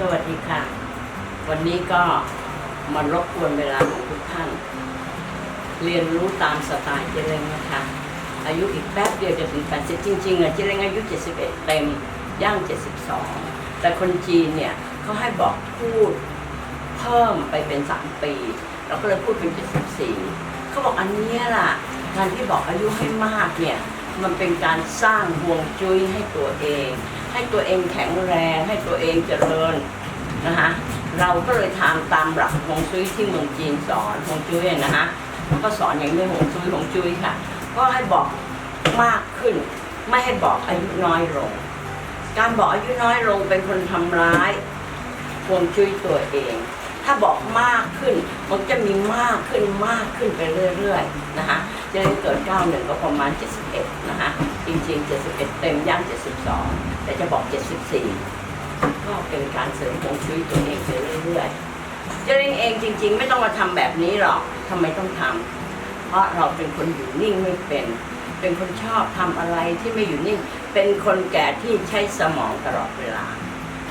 สวัสดีค่ะ วันนี้ก็มารบกวนเวลาของทุกท่าน เรียนรู้ตามสไตล์เจเล้งนะคะ อายุอีกแป๊บเดียวจะถึง80จริงๆอะเจเล้งอายุ 71 เต็มย่าง 72 แต่คนจีนเนี่ยเขาให้บอกพูดเพิ่มไปเป็น 3 ปี เราก็เลยพูดเป็น 74เขาบอกอันนี้ล่ะการที่บอกอายุให้มากเนี่ย มันเป็นการสร้างห่วงจุ้ยให้ตัวเอง ให้ตัวเองแข็งแรงให้ตัวเองเจริญนะคะเราก็เลยทำตามหลักฮวงจุ้ยที่เมืองจีนสอนฮวงจุ้ยอะนะคะก็สอนอย่างนี้ฮวงจุ้ยฮวงจุ้ยค่ะ ก็ให้บอกมากขึ้น ไม่ให้บอกอายุน้อยลง การบอกอายุน้อยลงเป็นคนทำร้ายฮวงจุ้ยตัวเอง ถ้าบอกมากขึ้น มันจะมีมากขึ้นมากขึ้นไปเรื่อยๆนะคะจะได้เกิด91ก็ประมาณ 71 นะคะ จริง ๆ 71 เต็มย่าง 72 แต่จะบอก 74 ก็เป็นการเสริมฮวงจุ้ยตัวเองไปเรื่อยๆเจะเล่งเองจริง ๆ ไม่ต้องมาทำแบบนี้หรอกทำไมต้องทำเพราะเราเป็นคนอยู่นิ่งไม่เป็น เป็นคนชอบทำอะไรที่ไม่อยู่นิ่ง เป็นคนแก่ที่ใช้สมองตลอดเวลา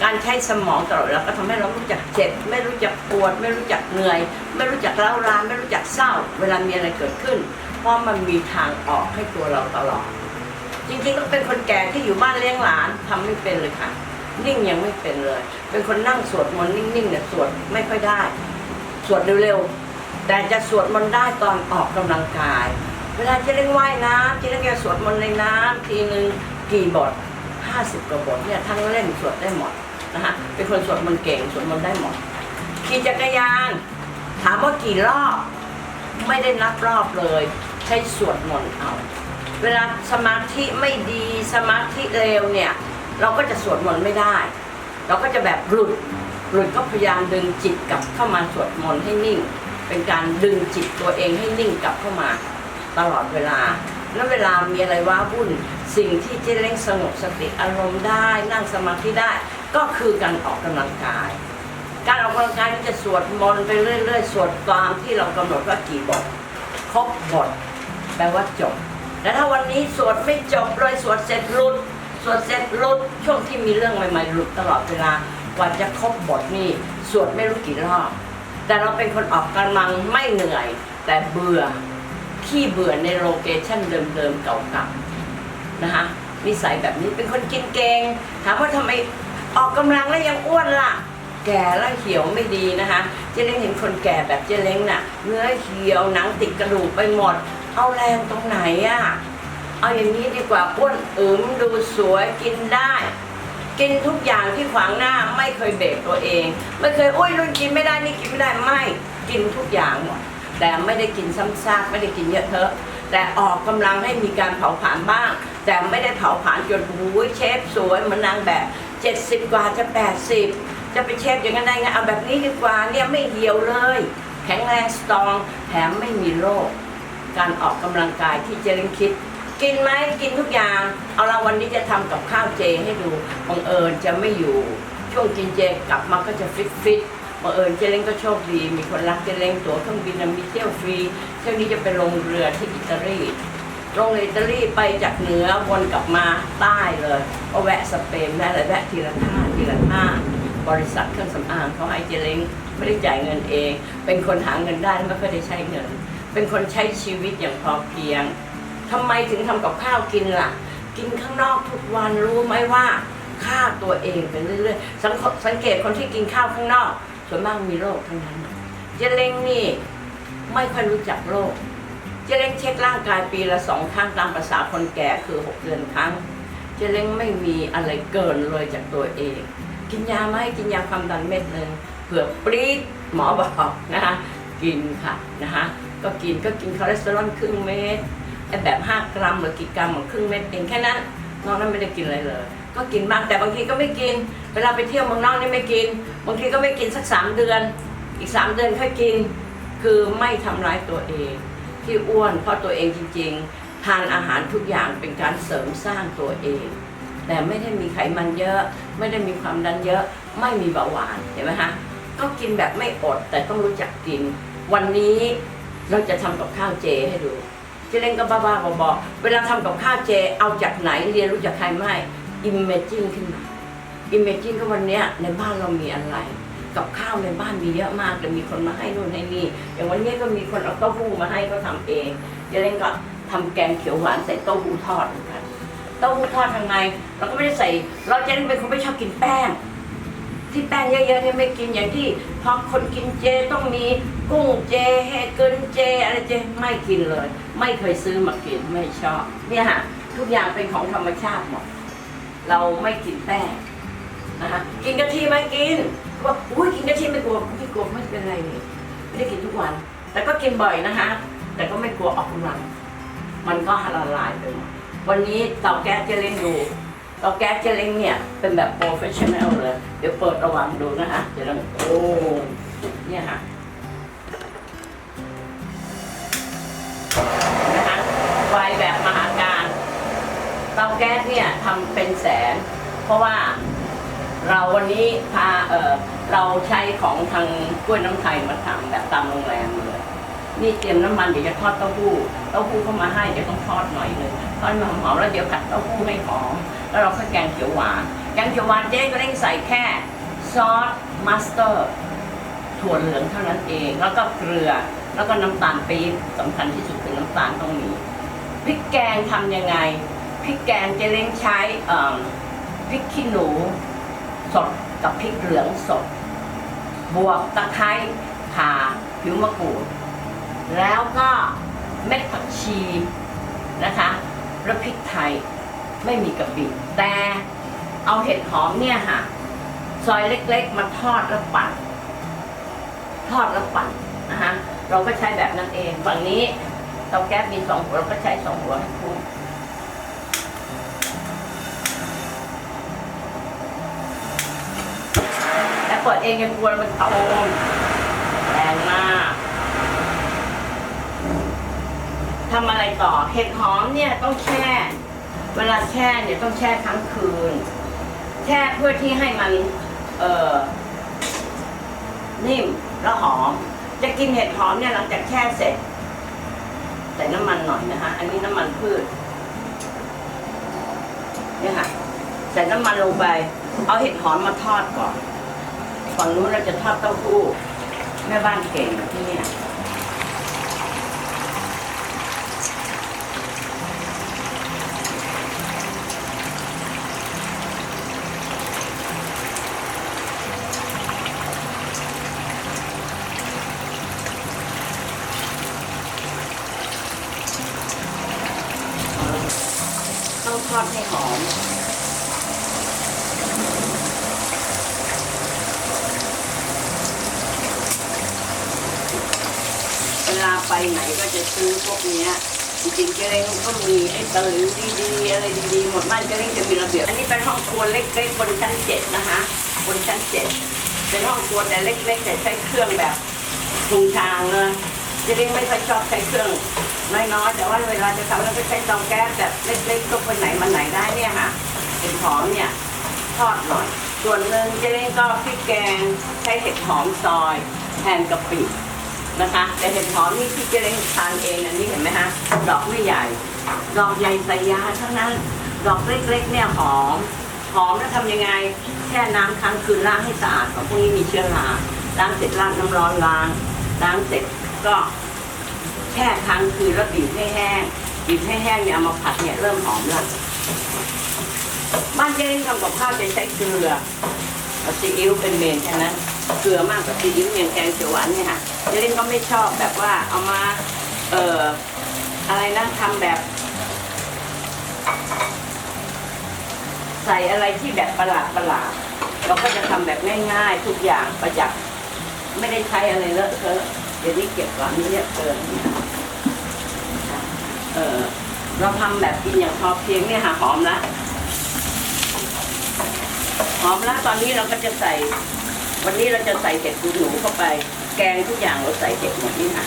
การใช้สมองตลอดเวลาก็ทำให้เรารู้จักเจ็บ ไม่รู้จักปวด ไม่รู้จักเหนื่อย ไม่รู้จักร้าวรานไม่รู้จักเศร้า เวลามีอะไรเกิดขึ้น เพราะมันมีทางออกให้ตัวเราตลอด จริงๆต้องเป็นคนแก่ที่อยู่บ้านเลี้ยงหลานทำไม่เป็นเลยค่ะ นิ่งยังไม่เป็นเลย เป็นคนนั่งสวดมนต์นิ่งๆเนี่ยสวดไม่ค่อยได้ สวดเร็วๆแต่จะสวดมนต์ได้ตอนออกกำลังกาย เวลาจะเล่นว่ายน้ำจะเล่นแกสวดมนต์ในน้ำทีหนึ่งกี่บทห้าสิบกว่าบทเนี่ยทั้งเล่นสวดได้หมด นะคะเป็นคนสวดมนต์เก่งสวดมนต์ได้หมดขี่จักรยาน ถามว่ากี่รอบ ไม่ได้นับรอบเลย ใช้สวดมนต์เอา เวลาสมาธิไม่ดีสมาธิเร็วเนี่ย เราก็จะสวดมนต์ไม่ได้ เราก็จะแบบหลุดหลุดก็พยายามดึงจิตกลับเข้ามาสวดมนต์ให้นิ่ง เป็นการดึงจิตตัวเองให้นิ่งกลับเข้ามา ตลอดเวลาแล้วเวลามีอะไรว้าวุ่น สิ่งที่เจะเร่งสงบสติอารมณ์ได้ นั่งสมาธิได้ ก็คือการออกกำลังกาย การออกกำลังกายนี่จะสวดมนต์ไปเรื่อยๆ สวดตามที่เรากำหนดว่ากี่บทครบบทแปลว่าจบแต่ถ้าวันนี้สวดไม่จบเลยสวดเสร็จหลุดสวดเสร็จหลุดช่วงที่มีเรื่องใหม่ๆหลุดตลอดเวลากว่าจะครบบทนี่สวดไม่รู้กี่รอบแต่เราเป็นคนออกกำลังไม่เหนื่อย แต่เบื่อขี้เบื่อในโลเคชั่นเดิมๆเก่าๆนะคะนิสัยแบบนี้เป็นคนกินเกงถามว่าทำไม ออกกำลังแล้วยังอ้วนล่ะ แก่แล้วเหี่ยวไม่ดีนะคะเจ๊เล้งเห็นคนแก่แบบเจ๊เล้งน่ะเนื้อเหี่ยวหนังติดกระดูกไปหมด เอาแรงตรงไหนอะเอาอย่างนี้ดีกว่าอ้วนอึมดูสวยกินได้ กินทุกอย่างที่ขวางหน้าไม่เคยเบรกตัวเอง ไม่เคยโอ้ยรุ่นกินไม่ได้นี่กินไม่ได้ไม่กินทุกอย่างหมดแต่ไม่ได้กินซ้ำซากไม่ได้กินเยอะเทอะ แต่ออกกำลังให้มีการเผาผลาญบ้าง แต่ไม่ได้เผาผลาญจนหูยเชฟสวยเหมือนนางแบบ 70กว่าจะ80จะไปเชฟอย่างนั้นได้ไงเอาแบบนี้ดีกว่าเนี่ยไม่เหี่ยวเลย แข็งแรงสตรองแถมไม่มีโรคการออกกำลังกายที่เจริญคิด กินไหมกินทุกอย่าง เอาละวันนี้จะทำกับข้าวเจให้ดูบังเอิญจะไม่อยู่ ช่วงกินเจกลับมาก็จะฟิตฟิตบังเอิญเจเล้งก็โชคดีมีคนรักเจเล้งตั๋วเครื่องบินมีเที่ยวฟรีเที่ยวนี้จะไปลงเรือที่อิตาลี ลงอิตาลีไปจากเหนือวนกลับมาใต้เลยก็แวะสเปนได้เลยแวะทีละท่าทีละท่าบริษัทเครื่องสำอางเขาให้เจเล้งไม่ได้จ่ายเงินเอง เป็นคนหาเงินได้ไม่ค่อยได้ใช้เงิน เป็นคนใช้ชีวิตอย่างพอเพียงทำไมถึงทำกับข้าวกินล่ะ กินข้างนอกทุกวันรู้ไหมว่าฆ่าตัวเองไปเรื่อยๆสังคสังเกตคนที่กินข้าวข้างนอก ส่วนมากมีโรคทั้งนั้นเจเล้งนี่ไม่ค่อยรู้จักโรค เจเล้งเช็คร่างกายปีละสองครั้งตามภาษาคนแก่คือหกเดือนครั้ง เจเล้งไม่มีอะไรเกินเลยจากตัวเอง กินยาไหมกินยาความดันเม็ดหนึ่งเผื่อปรีดหมอบอกนะคะกินค่ะนะคะก็กินก็กินคอเลสเตอรอลครึ่งเม็ดไอแบบ 5 กรัมหรือกี่กรัมหรือครึ่งเม็ดเองแค่นั้นนอกนั้นไม่ได้กินอะไรเลย ก็กินบ้างแต่บางทีก็ไม่กิน เวลาไปเที่ยวเมืองนอกนี่ไม่กิน บางทีก็ไม่กินสักสามเดือน อีกสามเดือนค่อยกิน คือไม่ทำร้ายตัวเอง ที่อ้วนเพราะตัวเองจริง ๆ ทานอาหารทุกอย่างเป็นการเสริมสร้างตัวเอง แต่ไม่ได้มีไขมันเยอะ ไม่ได้มีความดันเยอะ ไม่มีเบาหวานเห็นไหมคะก็กินแบบไม่อดแต่ต้องรู้จักกิน วันนี้เราจะทำกับข้าวเจให้ดูเจเล่นก็บ้าๆบอๆเวลาทำกับข้าวเจ เอาจากไหนเรียนรู้จากใครไม่ imagine ขึ้นมาอิมเมจินก็วันเนี้ยในบ้านเรามีอะไร กับข้าวในบ้านมีเยอะมากแต่มีคนมาให้นู่นให้นี่อย่างวันนี้ก็มีคนเอาเต้าหู้มาให้ก็ทำเองเจเล้งก็ทำแกงเขียวหวานใส่เต้าหู้ทอดเหมือนกันเต้าหู้ทอดทำไงเราก็ไม่ได้ใส่ เราเจเล้งเป็นคนไม่ชอบกินแป้ง ที่แป้งเยอะๆเนี่ยไม่กินอย่างที่พอคนกินเจต้องมีกุ้งเจเฮเกินเจอะไรเจไม่กินเลย ไม่เคยซื้อมากินไม่ชอบเนี่ยฮะทุกอย่างเป็นของธรรมชาติหมดเราไม่กินแป้งนะคะกินกะทิไหมกิน ว่าอุ้ยกินกะทิไม่กลัวไม่กลัวไม่เป็นไรเลยไม่ได้กินทุกวัน แต่ก็กินบ่อยนะคะ แต่ก็ไม่กลัวออกกำลัง มันก็ละลายไปหมดวันนี้เตาแก๊สเจเล้งดูเตาแก๊สเจเล้งเนี่ย เป็นแบบโปรเฟชชั่นแนลเลย เดี๋ยวเปิดระว่างดูนะคะเดี๋ยวเราโอ้เนี่ยค่ะนะคะไฟแบบมหาการเตาแก๊สเนี่ยทำเป็นแสน เพราะว่า เราวันนี้พาเออเราใช้ของทางกล้วยน้ำไทยมาทำแบบตามโรงแรมเลยนี่เตรียมน้ำมันเดี๋ยวจะทอดเต้าหู้เต้าหู้เข้ามาให้เดี๋ยวต้องทอดหน่อยหนึงทอดมาหอมแล้วเดี๋ยวกัดเต้าหู้ให้หอมแล้วเราก็แกงเขียวหวานแกงเขียวหวานเจ๊ก็เร่งใส่แค่ซอสมัสเตอร์ถั่วเหลืองเท่านั้นเองแล้วก็เกลือแล้วก็น้ำตาลปี๊บสำคัญที่สุดคือน้ำตาลต้องมีพริกแกงทำยังไงพริกแกงเจ๊เล้งใช้พริกขี้หนู สดกับพริกเหลืองสด บวกตะไคร้ข่าผิวมะกรูด แล้วก็เม็ดผักชีนะคะแล้วพริกไทยไม่มีกะปิแต่เอาเห็ดหอมเนี่ยค่ะซอยเล็กๆ มาทอดแล้วปั่นทอดแล้วปั่นนะคะเราก็ใช้แบบนั้นเองฝั่งนี้เตาแก๊สมีสองหัวเราก็ใช้สองหัวให้คุ้ม เปิดเองยังกลัวมันโตแรงมากทำอะไรต่อ เห็ดหอมเนี่ยต้องแช่ เวลาแช่เนี่ยต้องแช่ทั้งคืน แช่เพื่อที่ให้มัน เออนิ่มแล้วหอม จะกินเห็ดหอมเนี่ยหลังจากแช่เสร็จ ใส่น้ำมันหน่อยนะคะอันนี้น้ำมันพืชเนี่ยค่ะใส่น้ำมันลงไป เอาเห็ดหอมมาทอดก่อน ฝั่งนู้นเราจะทอดเต้าหู้แม่บ้านเก่งที่เนี่ย ต้องทอดให้หอม เวลา ไปไหนก็จะซื้อพวกเนี้ยจริงๆเจเล้งก็มีไอ้ตะหลิวดีๆอะไรดีๆหมดบ้านเจเล้งจะมีระเบียบอันนี้เป็นห้องครัวเล็กๆบนชั้นเจ็ดนะคะบนชั้นเจ็ดเป็นห้องครัวแต่เล็กๆแต่ใช้เครื่องแบบทุงชางเลยเจเล้งไม่ค่อยชอบใช้เครื่องน้อยๆแต่ว่าเวลาจะทำแล้วก็ใช้เตาแก๊สแบบเล็กๆก็ไปไหนมาไหนได้เนี่ยค่ะเห็ดหอมเนี่ยทอดหน่อยส่วนหนึ่งเจเล้งก็พริกแกงใช้เห็ดหอมซอยแทนกะปิ นะคะ แต่เห็ดหอมนี่ที่เจเล้งทานเองอันนี้เห็นไหมฮะดอกไม่ใหญ่ ดอกใหญ่ใส่ยาทั้งนั้น ดอกเล็กๆเนี่ยหอม หอมแล้วทำยังไงแช่น้ำค้างคืนล้างให้สะอาดเพราะพวกนี้มีเชื้อราล้างเสร็จล้างน้ำร้อนล้างล้างเสร็จก็แช่ค้างคืนแล้วบีบให้แห้งบีบให้แห้งเนี่ยเอามาผัดเนี่ยเริ่มหอมแล้วบ้านเจ๊ทำกับข้าวจะใช้เกลือกับซีอิ๊วเป็นเมนแค่นั้น เกลือมากกว่าซีอิ๊วอย่างแกงเขียวหวานเนี่ยค่ะเจ๊ก็ไม่ชอบแบบว่าเอามา เอ่อ อะไรนะทำแบบ ใส่อะไรที่แบบประหลาดประหลาดเราก็จะทำแบบง่ายๆ ทุกอย่างประหยัดไม่ได้ใช้อะไรเลอะเทอะเดี๋ยวนี้เก็บหลังเยอะเกินเนี่ยเออเราทำแบบกินอย่างพอเพียงเนี่ยค่ะหอมละหอมล้วตอนนี้เราก็จะใส่ วันนี้เราจะใส่เห็ดหูหนูเข้าไป แกงทุกอย่างเราใส่เห็ดหมดนี่ค่ะ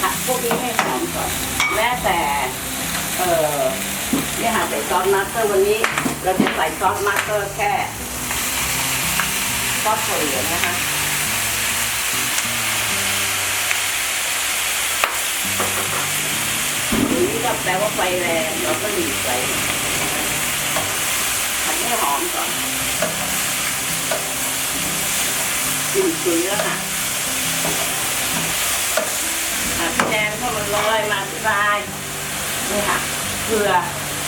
ผัดพวกนี้ให้หอมก่อนแม้แต่ เอ่อ เนี่ยค่ะใส่ซอสมาสเตอร์วันนี้เราจะใส่ซอสมาสเตอร์แค่ซอสถั่วเหลืองนะคะอันนี้ก็แปลว่าไฟแรงเราก็หลีไฟผัดให้หอมก่อนกลิ่นฉุยแล้วค่ะอะพี่แนนเข้ามาลอยมาอธิบายนี่ค่ะ เกลือ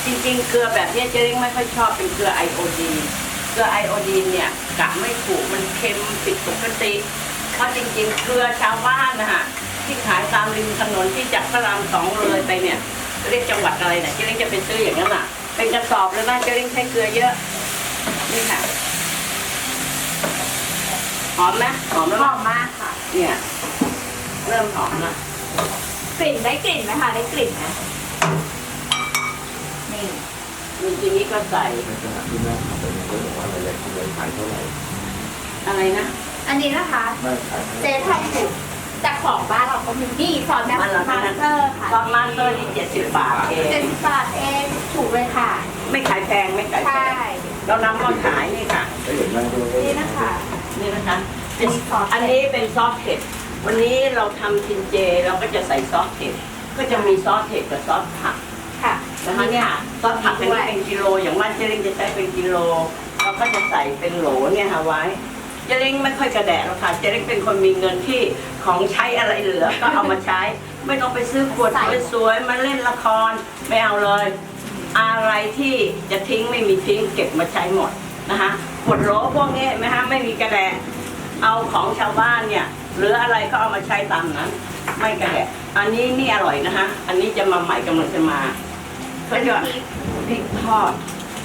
จริงๆ เกลือแบบเนี้ยเจเล้งไม่ค่อยชอบเป็นเกลือไอโอดีนเกลือไอโอดีนเนี่ยกะไม่ถูกมันเค็มผิดปกติเพราะจริงๆ เกลือชาวบ้านนะฮะที่ขายตามริมถนนที่จากพระรามสองเลยไปเนี่ยเรียกจังหวัดอะไรเนี่ยเจเล้งจะไปซื้ออย่างนั้นอะ เป็นกระสอบเลยนะเจเล้งใช้เกลือเยอะนี่ค่ะหอมไหมหอมแล้วหมั้อยมมากค่ะ เนี่ย เริ่มหอมละกลิ่นได้กลิ่นไหมคะได้กลิ่นไหม นี่ทีนี้ก็ใส่ในขณะที่แม่ทำไปเนี่ยก็บอกว่าอะไรๆอะไรขายเท่าไหร่อะไรนะอันนี้นะคะแม่ขายเท่าไหเจ๊ร่ทำถูกจากของบ้านเราก็มีนี่ซอสแมบ้านเราสเท่านั้นเตอร์ค่ะซอสมาสเตอร์นี่เจ็ดสิบบาทเอเจ็ดงสิบบาทเองถูกเลยค่ะ ไม่ขายแพงไม่ขายแพใช่ งเรานำมาขายนี่ค่ะก็เห็นแม่ด้วยนี่นะคะ นี่นะคะอันนี้ซอสอันนี้เป็นซอสเผ็ด วันนี้เราทำกินเจเราก็จะใส่ซอสเผ็ด ก็จะมีซอสเผ็ดกับซอสผักค่ะ นะคะเนี่ยซอสผักอันนี้เป็นกิโลอย่างบ้านเจเล้งจะใช้เป็นกิโลเราก็จะใส่เป็นโหลเนี่ยค่ะไว้เจเล้งไม่ค่อยกระแดะหรอกค่ะเจเล้งเป็นคนมีเงินที่ของใช้อะไรเหลือก็เอามาใช้ ไม่ต้องไปซื้อขวดสวยๆมาเล่นละครไม่เอาเลย อะไรที่จะทิ้งไม่มีทิ้งเก็บมาใช้หมดนะคะขวดโหลพวกนี้เห็นไหมฮะไม่มีกระแดะเอาของชาวบ้านเนี่ยหรืออะไรก็เอามาใช้ตามนั้น ไม่กระแดะอันนี้นี่อร่อยนะคะอันนี้จะมาใหม่กำลังจะมา เขาจะพริกทอด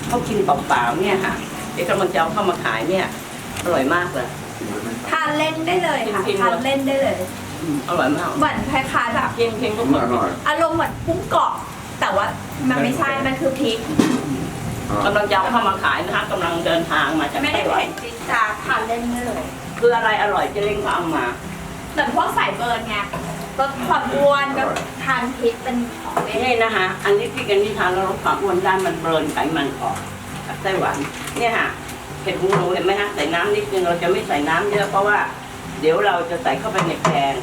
เขากินเปล่าๆเนี่ยค่ะเดี๋ยวกำลังจะเอาเข้ามาขายเนี่ยอร่อยมากเลย ทานเล่นได้เลยค่ะจริงๆทานเล่นได้เลยอืมอร่อยมาก เหมือนคล้ายๆแบบเค็มเค็มก็ก็อร่อยอารมณ์เหมือนกุ้งกรอบแต่ว่ามันไม่ใช่มันคือพริกกำลังจะเอาเข้ามาขายนะคะกำลังเดินทางมาจากไม่ได้ไต้หวันเผ็ดจิ๊ดจ้าดทานเล่นได้เลย คืออะไรอร่อยเจะเล่งก็เอามา เหมือนพวกสายเบิร์นไงลดความอ้วนก็ทานพริกเป็นของเล่น นี่นะคะ อันนี้พี่กันนิทานแล้วลดความอ้วนได้มันเบิร์นไขมันออกจากไต้หวันเนี่ยค่ะเห็ดหูหนูเห็นไหมฮะใส่น้ำนิดนึงเราจะไม่ใส่น้ำเยอะเพราะว่า เดี๋ยวเราจะใส่เข้าไปในแกง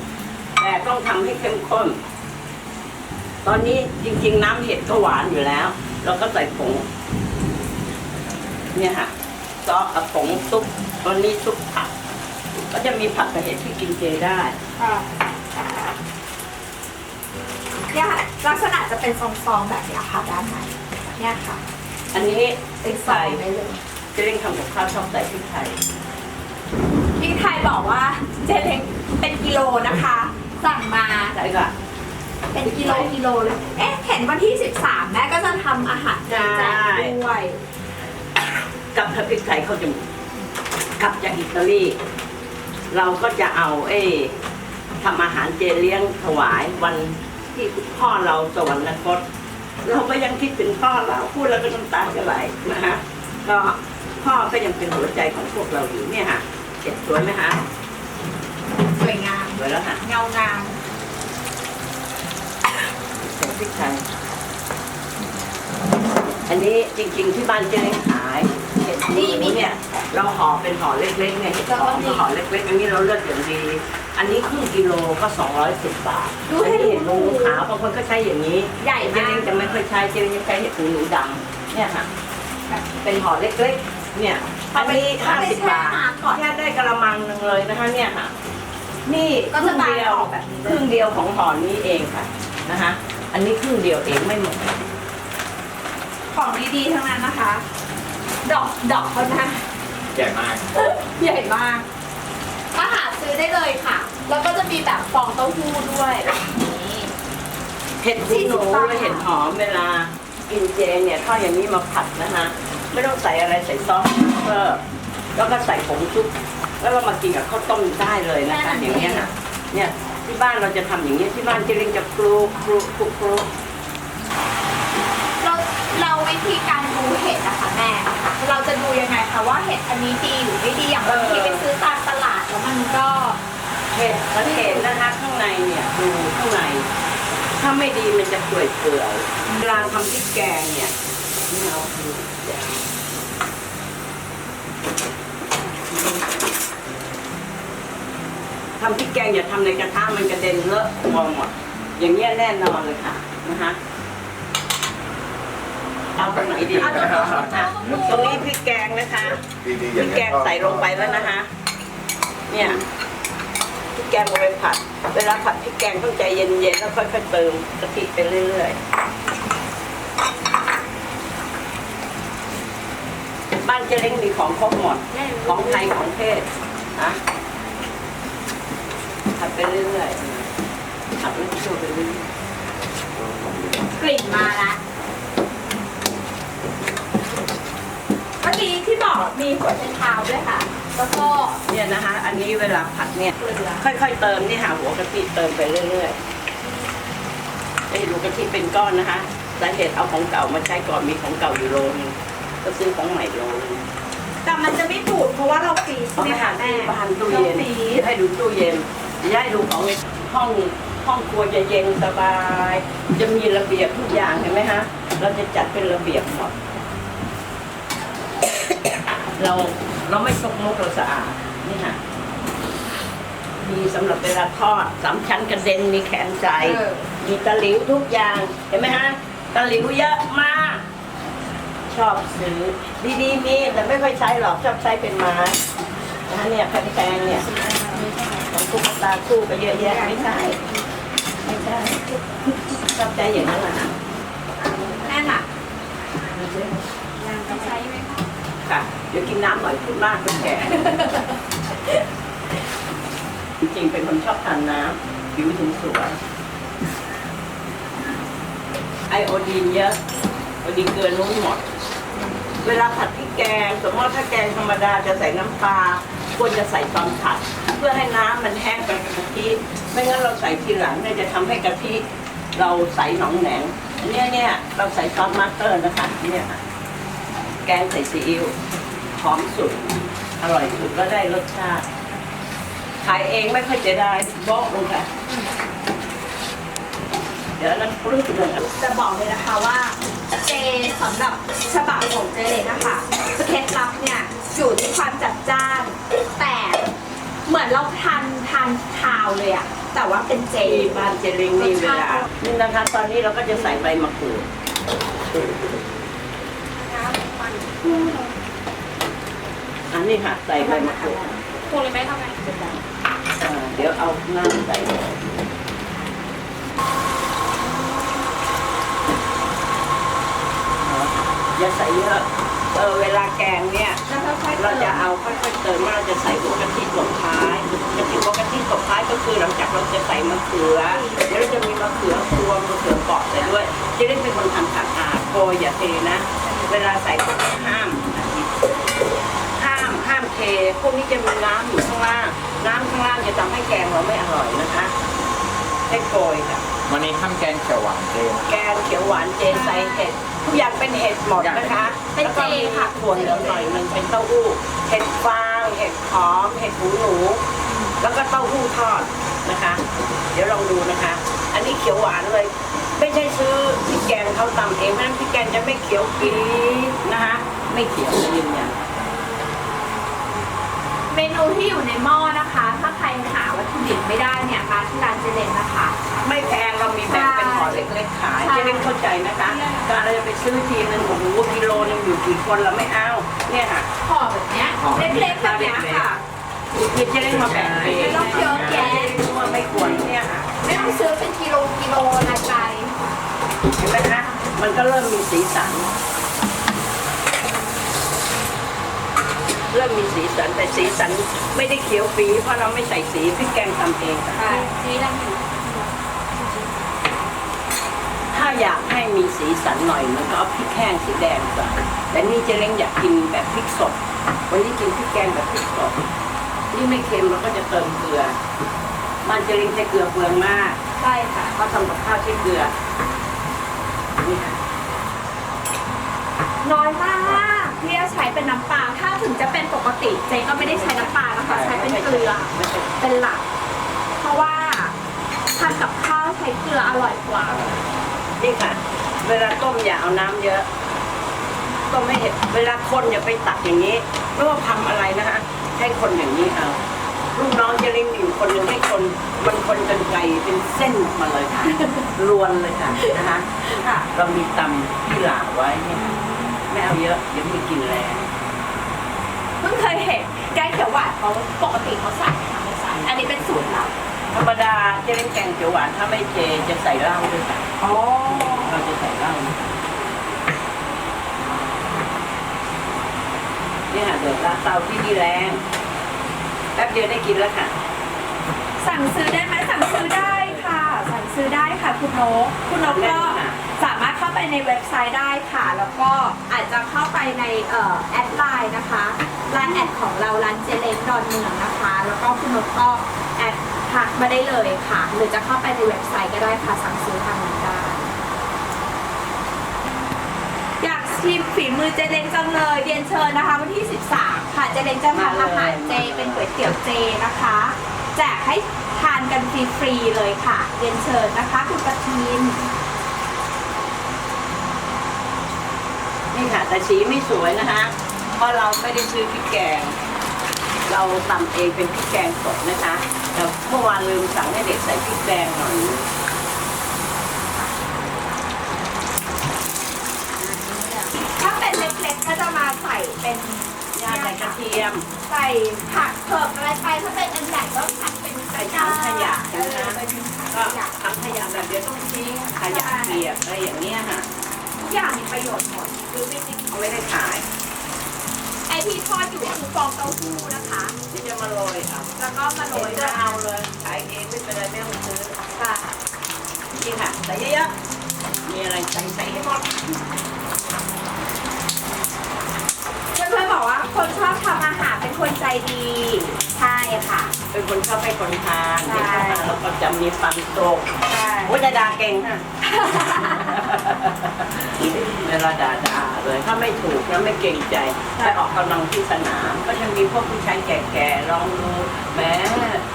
แต่ต้องทำให้เข้มข้น ตอนนี้จริง ๆ น้ำเห็ดก็หวานอยู่แล้ว เราก็ใส่ผง เนี่ยค่ะซอสกับผงซุปตอนนี้ซุปผัก ก็จะมีผักกับเห็ดที่กินเจได้ ค่ะเนี่ยค่ะลักษณะจะเป็นซองๆแบบเนี้ยค่ะด้านในเนี่ยค่ะอันนี้เป็นซอใส่งได้เลย เจะเล่งทำกับข้าวชอบใส่พริกไทย พี่ไทยบอกว่าเจเล้งเป็นกิโลนะคะ สั่งมาใช่ค่ะ เป็นกิโลกิโลเลย เอ๊ะเห็นวันที่ 13 แม่ก็จะทำอาหารแจกด้วย กับถ้าพริกไทยเขาจะกลับจากอิตาลี เราก็จะเอาเอ้ทำอาหารเจเลี้ยงถวายวันที่พ่อเราสวรรคต เราก็ยังคิดถึงพ่อเราพูดแล้วก็น้ำตาจะไหลนะฮะก็พ่อก็ยังเป็นหัวใจของพวกเราอยู่เนี่ยค่ะเจ็ดสวยไหมคะสวยงามสวยแล้วค่ะเงางามใส่พริกไทยอันนี้จริง ๆ ที่บ้านเจเล้งขายเห็ดหูหนูเนี่ยเราห่อเป็นห่อเล็กๆเนี่ยเห็ดหอมก็ห่อเล็กๆอันนี้เราเลือกอย่างดี อันนี้ครึ่งกิโลก็ 210 บาทดูอันให้นี้ดูเห็ดหูหนูขาวบางคนก็ใช้อย่างนี้ใหญ่เจมาเล้กงจะไม่ค่อยใช้เจเล้งจะใช้เห็ดหูหนูดำเนี่ยค่ะเป็นห่อเล็กๆ เนี่ยอันนี้เอาไป50แช่บาทน้ำก่อนแค่ได้กระมังหนึ่งเลยนะคะเนี่ยค่ะนี่ก็คจะรึ่งบานเดียวออกแบบนี้คเลรึ่ยงเดียวของห่อนี้เองค่ะนะคะ อันนี้ครึ่งเดียวเองไม่หมดของดีๆทั้งนั้นนะคะ ดอกดอกเขานะใหญ่มาก ใหญ่มากมาหาซื้อได้เลยค่ะ แล้วก็จะมีแบบฟองเต้าหู้ด้วยนี่เห็ดหูหนู40บาท และเห็ดหอมเวลากินเจเนี่ยทอดอย่างนี้มาผัดนะคะไม่ต้องใส่อะไรใส่ซอสเพิ่มแล้วก็ใส่ผงชุบแล้วเรามากินกับข้าวต้มได้เลยนะคะอย่างเงี้ยนะเนี่ยที่บ้านเราจะทำอย่างนี้ยที่บ้านเจเล้งจะคลุกคลุกคลุกคลุกเราเราวิธีการ ดูเห็ดนะคะแม่ เราจะดูยังไงคะว่าเห็ดอันนี้ดีหรือไม่ดีอย่างบางทีไปซื้อตามตลาดแล้วมันก็เห็ดสังเกตนะคะข้างในเนี่ยดูข้างใน ถ้าไม่ดีมันจะเปื่อยเปื่อยเวลาทำพริกแกงเนี่ยนี่เอาคือเดี๋ยวทำพริกแกงอย่าทำในกระทะมันกระเด็นเลอะมองหมดอย่างเงี้ยแน่นอนเลยค่ะนะคะ เอาตรงไหนดีเอาตรงไหนอะตรงนี้พริกแกงนะคะดีๆพอริย่างกเงี้แกยงใส่ลงไปแล้วนะคะ เนี่ยพริกแกงลงไปผัด เวลาผัดพริกแกงต้องใจเย็นๆแล้วค่อยๆเติมกะทิไปเรื่อยๆบ้านเจเล้งมีของครบหมด ของไทยของเทศนะผัดไปเรื่อยๆผัดแล้วชั่วไปเรื่อยกลิ่นมาละเมื่ อกี้ที่บอกมีหัวไชเท้าด้วยค่ะ แล้วก็ๆเนี่ยนะคะ อันนี้เวลาผัดเนี่ย เกลือค่อยๆเติมนี่ค่ะหัวกะทิเติมไปเรื่อยๆไอ้ดูกะทิเป็นก้อนนะคะสาเหตุเอาของเก่ามาใช้ก่อนมีของเก่าอยู่โลนึงก็ซื้อของใหม่โลนึงแต่มันจะไม่บูดเพราะว่าเราฟรีซเอาใช่ไหไปมหาคะแม่ที่บ้านตู้เย็นราฟรีซให้ดูตู้เย็นจะให้ดูของห้องห้องครัวจะเย็นสบาย จะมีระเบียบทุกอย่างเห็นไหมฮะ เราจะจัดเป็นระเบียบหมด เราเราไม่ซกมกเราสะอาดนี่ค่ะมีสำหรับเวลาทอดสามชั้นกระเด็นมีแขนใจเออ มีตะหลิวทุกอย่างเห็นไหมฮะตะหลิวเยอะมาก ชอบซื้อดีๆมีแต่ไม่ค่อยใช้หรอกชอบใช้เป็นไม้นะเนี่ยแพงๆเนี่ย ของตุ๊กตาคู่ก็เยอะแยะไม่ใช่ไม่ใช่ชอบใจอย่างนั้นแหละนะแม่น่ะจะใช้ไหมคะ ค่ะ เดี๋ยวกินน้ำหน่อยพูดมากเป็นแก่จริงๆเป็นคนชอบทานน้ำผิวถึงสวยไอโอดีนเยอะโอดีนเกินนู้นหมด เวลาผัดพริกแกงสมมติถ้าแกงธรรมดาจะใส่น้ำปลาควรจะใส่ตอนผัด เพื่อให้น้ำมันแห้งไปกับกะทิไม่งั้นเราใส่ทีหลังเนี่ยจะทำให้กะทิเราใส่หนองแหนงอันเนี้ยเนี่ยเราใส่ซอสมาสเตอร์นะคะเนี่ยค่ะ แกงใส่ซีอิ๊วหอมสุด อร่อยสุดก็ได้รสชาติ ขายเองไม่ค่อยจะได้บอกลงค่ะ เดี๋ยวนั้นปลื้มเลยจะบอกเลยนะคะว่าเจสำหรับฉบับของเจเลยนะคะเคล็ดลับเนี่ยอยู่ที่ความจัดจ้าน แต่เหมือนเราทานทานคาวเลยอะแต่ว่าเป็นเจที่บ้านเจริงนี่เวลานี่นะคะ ตอนนี้เราก็จะใส่ใบมะกรูด อันนี้ค่ะใส่ใบมะกรูดคงเลยไหมทำไมอ่าเดี๋ยวเอาน้ำใส่เลยอย่าใส่เยอะเออเวลาแกงเนี่ย แล้วค่อยๆเราจะเอาค่อยๆเติมว่าเราจะใส่หัวกะทิตบท้ายกะทิหัวกะทิตบท้ายก็คือหลังจากเราจะใส่มะเขือเดี๋ยวเราจะมีมะเขือพวงมะเขือเปราะใส่ด้วย จะได้เป็นคนทำผัดอาดโกอย่าเทนะ เวลาใส่พวกนี้ห้ามห้ามห้ามเทพวกนี้จะมีน้ำอยู่ข้างล่างน้ำข้างล่างจะทำให้แกงเราไม่อร่อยนะคะให้โกยค่ะ วันนี้ข้ามแกงเขียวหวานเจนแกงเขียวหวานเจใส่เห็ดทุกอย่างเป็นเห็ดหมดนะคะเป็นเจแล้วก็มีค่ะถั่วเหลืองหน่อยหนึงเป็นเต้าหู้เห็ดฟางเห็ดหอมเห็ดหูหนูแล้วก็เต้าหู้ทอดนะคะ เดี๋ยวลองดูนะคะ อันนี้เขียวหวานเลย ไม่ใช่ซื้อพริกแกงเขาตำเองเพราะฉะนั้นพริกแกงจะไม่เขียวปี๊ดนะคะไม่เขียวยืนยันเมนูที่อยู่ในหม้อนะคะ ถ้าใครหาวัตถุดิบไม่ได้เนี่ยมาที่ร้านเจเลนนะคะ ไม่แพงเรามีแบ่งเป็นห่อเล็กๆขายใช่ จะได้เข้าใจนะคะ การเราจะไปซื้อทีนึงโอ้โหกิโลนึงอยู่กี่คนเราไม่เอาเนี่ยค่ะห่อแบบเนี้ยเล็กๆแบบเนี้ยค่ะนี่จะได้มาแบ่งเองไม่ต้องเยอะแยะ ว่าไม่ควรเนี่ยค่ะ ไม่ต้องซื้อเป็นกิโลกิโลนะไกล เห็นไหมคะ มันก็เริ่มมีสีสัน เริ่มมีสีสันแต่สีสันไม่ได้เขียวปีเพราะเราไม่ใส่สีพริกแกงทำเองค่ะใช่นี่นั่งอยู่ถ้าอยากให้มีสีสันหน่อยมันก็เอาพริกแห้งที่แดงก่อนแต่นี่เจะเล้งอยากกินแบบพริกสด วันนี้กินพริกแกงแบบพริกสด นี่ไม่เค็มเราก็จะเติมเกลือ มันเจะเล้งจะเกลือเปลืองมาก ใช่ค่ะเขาทำกับข้าวใช้เกลือ นี่ค่ะน้อยมากที่จะใช้เป็นน้ำปลาถ้าถึงจะเป็นปกติเจ๊ก็ไม่ได้ใช้น้ำปลานะคะใช้เป็นเกลือเป็นหลัก เพราะว่าทำกับข้าวทช้เกลืออร่อยกว่านี่ค่ะ เวลาต้มอย่าเอาน้ำเยอะ ต้มไม่เห็นเวลาคนอย่าไปตักอย่างนี้ไม่ว่าทำอะไรนะฮะให้คนอย่างนี้เอาลูกน้องจะเล่นอยู่คนหนึงให้คนมันคนกันไกลเป็นเส้นออกมาเลยค่ะ รวนเลยค่ะนะคะค่ะ เรามีตำที่หลาไว้เนี่ยไม่เอาเยอะเดี๋ยวมีกลินแรงเพิ่งเคยเห็นแกงเขียวหวานเขาปกติเขาใส่ไหมคะไม่ใส่อันนี้เป็นสูตรลับธรรมดาจะเล่นแกงเขียวหวานถ้าไม่เจจะใส่เหล้าด้วยค่ะอ๋อเราจะใส่เหล้าเนี่ยค่ะเดือดละเตาที่นี่แรงแป๊บเดียวได้กินแล้วค่ะ สั่งซื้อได้ไหมสั่งซื้อได้ค่ะสั่ง ซื้อได้ค่ะคุณนกคุณนกก็สามารถเข้าไปในเว็บไซต์ได้ค่ะ แล้วก็อาจจะเข้าไปในเอ่อแอดไลน์นะคะไลน์แอดของเราร้านเจเล้งดอนเมืองนะคะ แล้วก็คุณนกก็แอดทักมาได้เลยค่ะ หรือจะเข้าไปในเว็บไซต์ก็ได้ค่ะสั่งซื้อทางนั้นได้อยากชิมฝีมือเจเล้งจังเลยเรียนเชิญนะคะวันที่ 13 ค่ะเจเล้งจะทำอาหารเจเป็นก๋วยเตี๋ยวเจนะคะแจกให้ ทานกันฟรีๆเลยค่ะเรียนเชิญนะคะ คุณประทินนี่ค่ะแต่สีไม่สวยนะคะ เพราะเราไม่ได้ซื้อพริกแกง เราตำเองเป็นพริกแกงสดนะคะแต่เมื่อวานลืมสั่งให้เด็กใส่พริกแดงหน่อยถ้าเป็นเล็กๆก็จะมาใส่เป็นยาใส่กระเทียม ใส่ผักเผือกอะไรไปถ้าเป็นอันใหญ่ก็ผัดเป็นใส่ ถังขยะเอนะอคะเป็นถังขก็ยะทำขยะแบบเดียวต้องทิ้งขยะเปียกอะไรอย่างเนี้ยค่ะทุกอย่างมีประโยชน์หมดคือไม่จริงเขาไม่ได้ขายไอที่ทอดอยู่คือฟองเต้าหู้นะคะนี่จะมาโรยเอาแล้วก็มาโรโรยยก็ด้วยเอาเลยขายเองไม่เป็นไรไม่ต้องซื้อค่ะนี่ค่ะใส่เยอะๆมีอะไรใส่ใส่ให้หมดเพื่อนๆบอกว่าคนชอบทำอาหารเป็นคนใจดี ใช่ค่ะ เป็นคนชอบให้คนทานใช่เด็กทานแล้วก็จะมีความสุขใช่ โอ้ยจะด่าเก่งค่ะ เวลาด่าด่าเลย ถ้าไม่ถูกแล้วไม่เก่งใจไปออกกำลังที่สนาม ก็จะมีพวกผู้ชายแก่ๆลองดูแหม่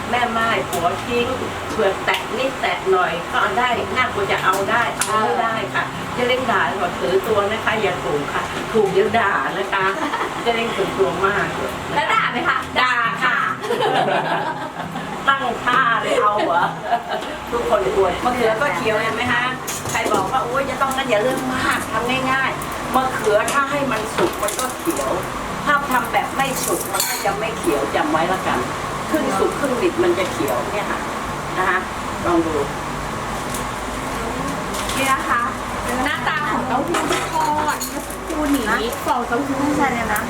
แม่ไม้ผัวทิ้งเผื่อแตะนิดแตะหน่อยก็เอาได้น่ากลัวจะเอาได้เอาไม่ได้ค่ะจะเล่นด่าบอกถือตัวนะคะอย่าถูกค่ะ ถูกเดี๋ยวด่านะคะจะเล่นถือตัวมากเลยแล้วด่าไหมคะ ด่าค่ะ ตั้งท่าเลยเอาเหรอทุกคนกลัวมะเขือก็เขียวเห็นไหมฮะใครบอกว่าโอ้ยจะต้องนั่นอย่าเรื่องมากทำง่ายๆมะเขือถ้าให้มันสุกมันก็เขียว ถ้าทำแบบไม่สุกมันก็จะไม่เขียวจำไว้ละกันครึ่งสุกครึ่งดิบมันจะเขียวเนี่ยค่ะนะคะลองดูนี่นะคะหน้าตาของเต้าหู้ทอดเมื่อสักครู่นี้ฟองเต้าหู้ใช่ไหมนะ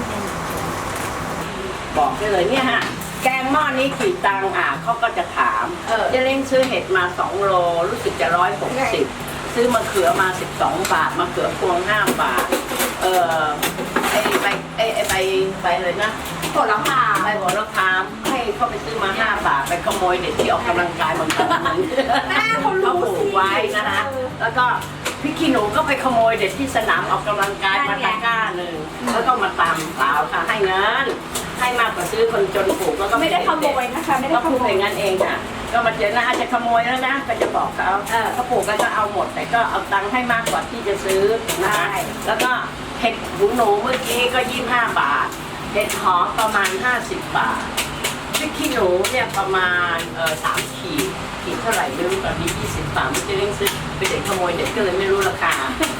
บอกได้เลยเนี่ยฮะ แกงหม้อนี้กี่ตังค์อะเขาก็จะถามเออ เจะเล้งซื้อเห็ดมาสองโลรู้สึกจะร้อยหกสิบซื้อมะเขือมาสิบสองบาทมะเขือพวงห้าบาท เออไอใบไอไอใบใบเลยนะโหระพาใบหัวละพามให้ เขาไปซื้อมาห้าบาทไปขโมยเด็กที่ออกกำลังกายบางคนนั้นแม่เขารู้เขาปลูสิ กไว้นะคะแล้วก็พี่ขี้หนูก็ไปขโมยเด็กที่สนามออกกำลังกายมาตะกร้าหนึ่งแล้วก็มาตามเปล่าค่ะให้เงินให้มากกว่าซื้อคนจนปลูกแล้วก็ไม่ได้ขโมยนะคะ ไม่ได้ก็ขพูดโมอย ย่างนั้นเองค่ะก็มาเจอนะอาจจะขโมยแล้วนะก็จะบอกเขาเออเขาปลูกก็จะเอาหมด แต่ก็เอาตังค์ให้มากกว่าที่จะซื้อนะคะใช่ แล้วก็เห็ดหูหนูเมื่อกี้ก็ยี่ห้าบาทเห็ดหอมประมาณห้าสิบบาท พริกขี้หนูเนี่ยประมาณเออสามขีดขีดเท่าไหร่ไม่รู้ตอนนี้ยี่สิบบาทไม่จะเร่งซื้อไปเด็กขโมยเด็กก็เลยไม่รู้ราคา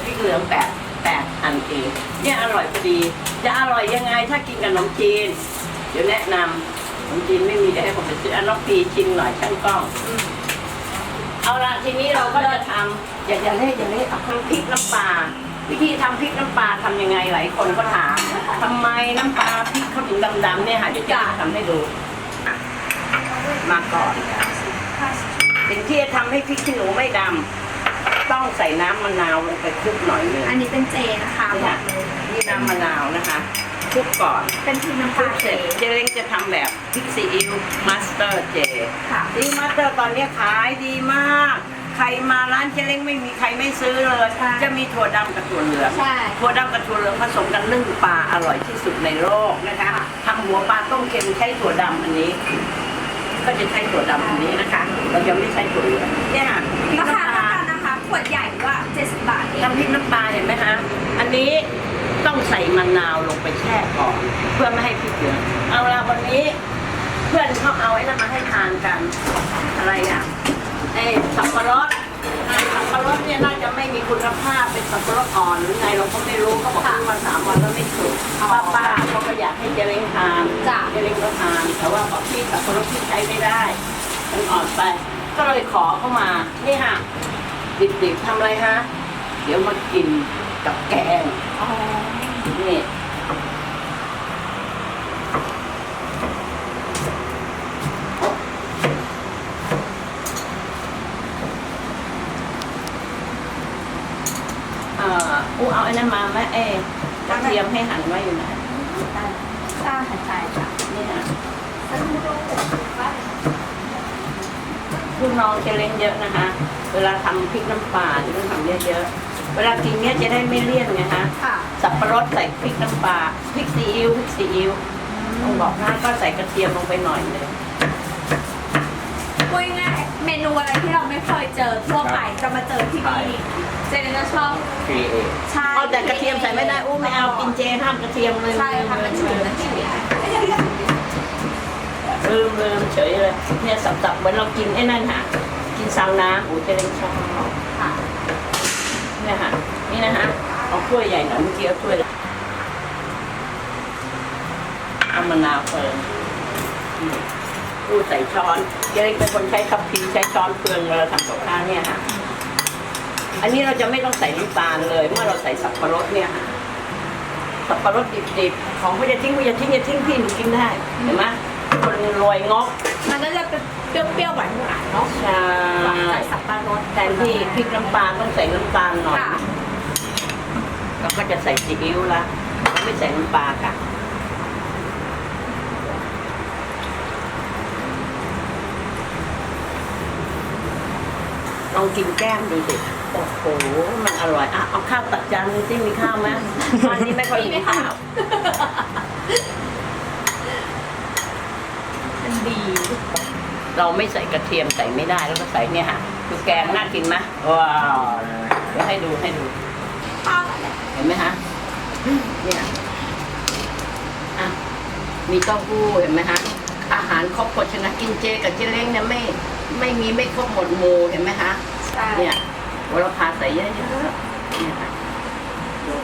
พริกเหลืองแปดแปดอันเองเนี่ยอร่อยพอดี จะอร่อยยังไงถ้ากินกับขนมจีน เดี๋ยวแนะนำขนมจีนไม่มีเดี๋ยวให้ผมไปซื้ออันน้องปีชิมหน่อยช่างกล้อง เอาละทีนี้เราก็จะทำอย่าอย่าเล่อย่าเล่เอาทำพริกน้ำปลาวิธีทำพริกน้ำปลาทำยังไงหลายคนก็ถามทำไมน้ำปลาพริกเขาถึงดำๆเนี่ยค่ะเดี๋ยวจะทำให้ดู มาก่อนสิ่งที่จะทำให้พริกขี้หนูไม่ดำต้องใส่น้ำมะนาวลงไปคลุกหน่อยหนึงอันนี้เป็นเจนะคะนี่บอค่ะกเลยนี่น้ำมะนาวนะคะคลุกก่อนเป็นพริกน้ำคปลุลากเสเจร็จเจเล้งจะทำแบบพริกซีอิ๊วมาสเตอร์เจ ค่ะซีอิ๊วมาสเตอร์ตอนนี้ขายดีมาก ใครมาร้านเจเล้งไม่มีใครไม่ซื้อเลย ใช่จะมีถั่วดำกับถั่วเหลืองใช่ถั่วดำกับถั่วเหลืองผสมกันนึ่งปลาอร่อยที่สุดในโลกนะคะทำหัวปลาต้มเค็มใช้ถั่วดำอันนี้ ก็จะใช้ถั่วดำอันนี้นะคะ เราจะไม่ใช้ถั่วเหลืองเนี่ยค่ะพริกราคาน้ำปเท่าลากันนะคะ ขวดใหญ่ก็70 บาทเอง น้ำพริกน้ำปลาเห็นไหมคะ อันนี้ต้องใส่มะนาวลงไปแช่ก่อน เพื่อไม่ให้พริกเหลืองเอาละวันนี้ เพื่อนเขาเอาไอ้นั่นมาให้ทานกัน อะไรอะไอ้สับปะรดอ่า สับปะรดเนี่ยน่าจะไม่มีคุณภาพเป็นสับปะรดอ่อนหรือไงเราก็ไม่รู้เขาบอกว่ามาสามวันแล้วไม่สุกป้าป้าเขาก็อยากให้เจริญทานจ้ะ เจริญก็ทานแต่ว่าบอกพี่สับปะรดพี่ใช้ไม่ได้มันอ่อนไป ก็เลยขอเข้ามานี่ค่ะดิบๆทำอะไรฮะเดี๋ยวมากินกับแกง นี่ อ่ออู้เอาไอ้นั่นมาไหมเอ๊ะกระเทียมให้หั่นไว้อยู่ไหนได้สร้างหันใจค่ะนี่นะสักครู่ว่าลูกน้องจะเล่นเยอะนะคะ เวลาทำพริกน้ำปลาจะต้องทำเยอะๆ เวลากินเนี้ยจะได้ไม่เลี่ยนไงคะค่ะสับปะรดใส่พริกน้ำปลาพริกซีอิ๊วพริกซีอิ๊วต้องบอกนะก็ใส่กระเทียมลงไปหน่อยเลยพูดง่ายๆเม นูอะไรที่เราไม่เคยเจอทั่วไปจะมาเจอที่นี่เจนก็ชอบครีเอทใช่เอาแต่กระเทียมใส่ไม่ได้อู้ไม่เอากินเจห้ามกระเทียมเลยใช่ค่ะมันฉุนมันฉุนลืมลืมเฉยเลยเนี่ยสับๆเหมือนเรากินไอ้นั่นค่ะกินซาวน้ำอู้จะเล่นชอบค่ะเนี่ยค่ะนี่นะฮะเอาถ้วยใหญ่หน่อยเมื่อกี้เอาถ้วยเล็กเอามะนาวเฟิร์ นอู้ใส่ช้อนเจเล็กเป็นคนใช้คัพพีใช้ช้อนเฟืองเวลาทำกับข้าวเนี่ยค่ะอันนี้เราจะไม่ต้องใส่น้ำตาลเลย เมื่อเราใส่สับปะรดเนี่ยค่ะสับปะรดดิบๆ ของไม่จะทิ้งไม่จะทิ้งอย่าทิ้งพี่หนูกินได้เห็นไหมคนรวยงอกมันก็จะเป็นเปรี้ยวๆหวานๆเนาะใช่หวานใส่สับปะรดแทนที่พริกน้ำปลาต้องใส่น้ำตาลหน่อยค่ะแล้วก็จะใส่ซีอิ๊วละแล้วไม่ใส่น้ำปลาค่ะ ลองกินแก้มดูสิโอ้โห มันอร่อยอะเอาข้าวตักจานดูสิมีข้าวไหมบ้านนี้ไม่ค่อยมีข้าวมันดี เราไม่ใส่กระเทียมใส่ไม่ได้แล้วก็ใส่เนี่ยค่ะคือแกงน่ากินไหมว้าวเดี๋ยวให้ดูให้ดูข้าวเห็นไหมฮะเนี่ยอะมีเต้าหู้เห็นไหมฮะอาหารครบโภชนะกินเจกับเจเล้งเนี่ยไม่ ไม่มีไม่ครบหมดหมู่เห็นไหมฮะใช่เนี่ยวรพาใส่เยอะๆเนี่ยค่ะดู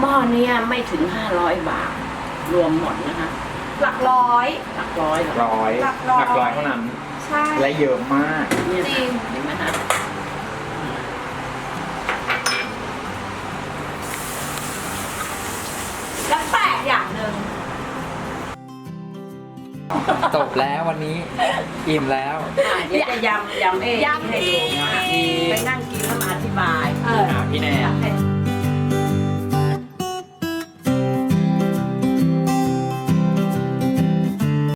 หม้อเนี่ยไม่ถึงห้าร้อยบาท รวมหมดนะคะหลักร้อย หลักร้อยเหรอร้อยหลักร้อยหลักร้อยเท่านั้น ใช่และเยอะมากเนี่ยจริงเห็น จบแล้ววันนี้ อิ่มแล้ว อะเดี๋ยวจะยำยำเอ้ยำให้อีดูกนะไปนั่งกินแล้วมาอธิบาย เออ อะพี่แนนโอเค